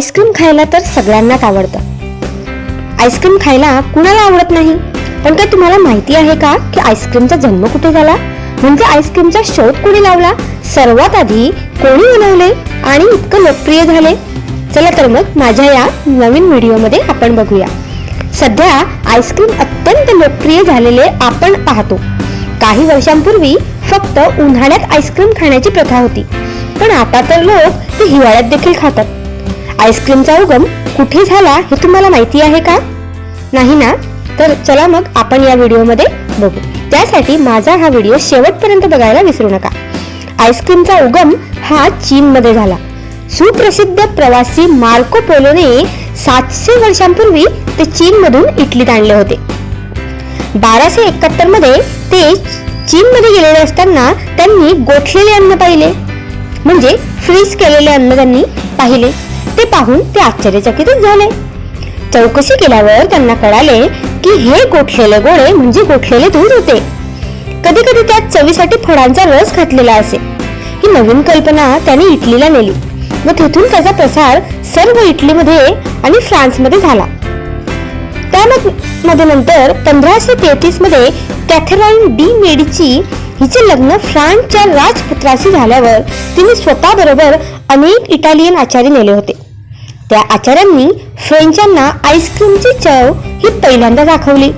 Ice cream खायला तर सगळ्यांनाच आवडतं. आईस्क्रीम खायला कुणाला आवडत नाही? पण काय तुम्हाला माहिती आहे का की आईस्क्रीमचा जन्म कुठे झाला? म्हणजे आईस्क्रीमचा शोध कोणी लावला? सर्वात आधी कोणी बनवले आणि इतकं लोकप्रिय झाले? चला तर मग माझ्या या नवीन व्हिडिओमध्ये आपण बघूया. सध्या आईस्क्रीम अत्यंत लोकप्रिय झालेले आपण पाहतो. काही वर्षांपूर्वी फक्त उन्हाळ्यात आईस्क्रीम खाण्याची प्रथा होती. पण आता तर लोक ते हिवाळ्यात देखील खातात. आईस्क्रीमचा उगम कुठे झाला हे तुम्हाला माहिती आहे का? नाही ना? तर चला मग आपण या व्हिडिओमध्ये बघू. त्यासाठी माझा हा व्हिडिओ शेवटपर्यंत बघायला विसरू नका. आईस्क्रीमचा उगम हा चीनमध्ये झाला. सुप्रसिद्ध प्रवासी मार्को पोलोने सातशे वर्षांपूर्वी ते चीनमधून इटलीत आणले होते. बाराशे एकाहत्तरमध्ये ते चीनमध्ये गेलेले असताना त्यांनी गोठलेले अन्न पाहिले. म्हणजे फ्रीज केलेले अन्न त्यांनी पाहिले. ते पाहून ते आश्चर्यचकितच झाले. चौकशी केल्यावर त्यांना कळाले की हे गोठलेले गोळे म्हणजे गोठलेले दूध होते. कधी कधी त्यात चवीसाठी फळांचा रस घातलेला असे. ही नवीन कल्पना त्याने इटलीला नेली व तिथून त्याचा प्रसार सर्व इटलीमध्ये आणि फ्रान्समध्ये झाला. त्यामध्ये नंतर पंधराशे तेहतीसमध्ये कॅथराईन डी मेडीची हिचे लग्न फ्रान्सच्या राजपुत्राशी झाल्यावर तिने स्वतः बरोबर अनेक इटालियन आचार्य नेले होते. त्या आचार्यांनी फ्रेंचांना आईस्क्रीमची चव ही पहिल्यांदा दाखवली.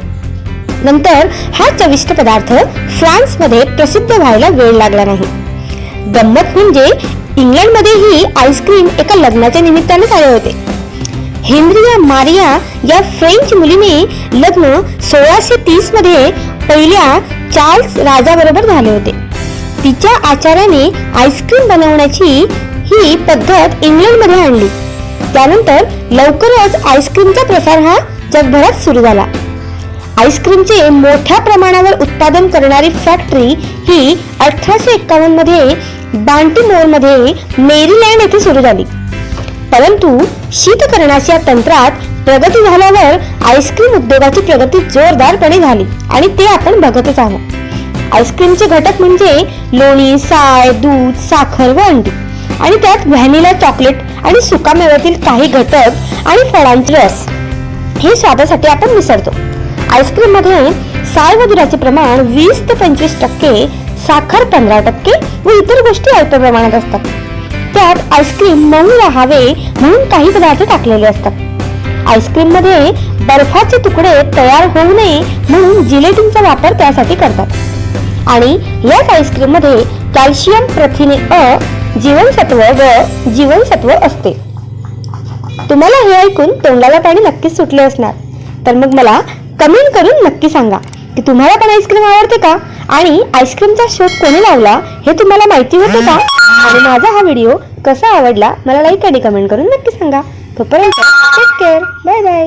नंतर हा चविष्ट पदार्थ फ्रान्समध्ये प्रसिद्ध व्हायला वेळ लागला नाही. गंमत म्हणजे इंग्लंडमध्येही आईस्क्रीम एका लग्नाच्या निमित्ताने आले होते. हेनरिया मारिया या फ्रेंच मुलीने लग्न सोळाशे तीसमध्ये पहिल्या चार्ल्स राजाबरोबर झाले होते. तिच्या आचार्याने आईस्क्रीम बनवण्याची ही पद्धत इंग्लंडमध्ये आणली. त्यानंतर लवकरच आईस्क्रीमचा प्रसार हा जगभरात सुरू झाला. आईस्क्रीमचे मोठ्या प्रमाणावर उत्पादन करणारी फॅक्टरी ही अठराशे एक्कावन्नमध्ये बांटीमोरमध्ये मेरीलँड येथे सुरू झाली. परंतु शीतकरणाच्या तंत्रात प्रगती झाल्यावर आईस्क्रीम उद्योगाची प्रगती जोरदारपणे झाली आणि ते आपण बघतच आहोत. आईस्क्रीमचे घटक म्हणजे लोणी साय दूध साखर व अंडी. आणि त्यात व्हॅनिला चॉकलेट आणि सुकामेव्यातील काही घटक आणि फळांचे रस. हे स्वादासाठी आपण मिसळतो आईस्क्रीममध्ये साय व दुधाचे प्रमाण वीस ते पंचवीस टक्के साखर पंधरा टक्के व इतर गोष्टी अल्प प्रमाणात असतात. त्यात आईस्क्रीम मऊ राहावे म्हणून काही पदार्थ टाकलेले असतात. आईस्क्रीममध्ये बर्फाचे तुकडे तयार होऊ नये म्हणून जिलेटिनचा वापर त्यासाठी करतात. आणि याच आईस्क्रीममध्ये कॅल्शियम प्रथिने अ जीवनसत्व व जीवनसत्व असते. तुम्हाला हे ऐकून तोंडाला पाणी नक्कीच सुटले असणार. तर मग मला कमेंट करून नक्की सांगा की तुम्हाला पण आईस्क्रीम आवडते का? आणि आईस्क्रीमचा शोध कोणी लावला हे तुम्हाला माहिती होते का? आणि माझा हा व्हिडिओ कसा आवडला मला लाईक आणि कमेंट करून नक्की सांगा. तोपर्यंत टेक केअर बाय बाय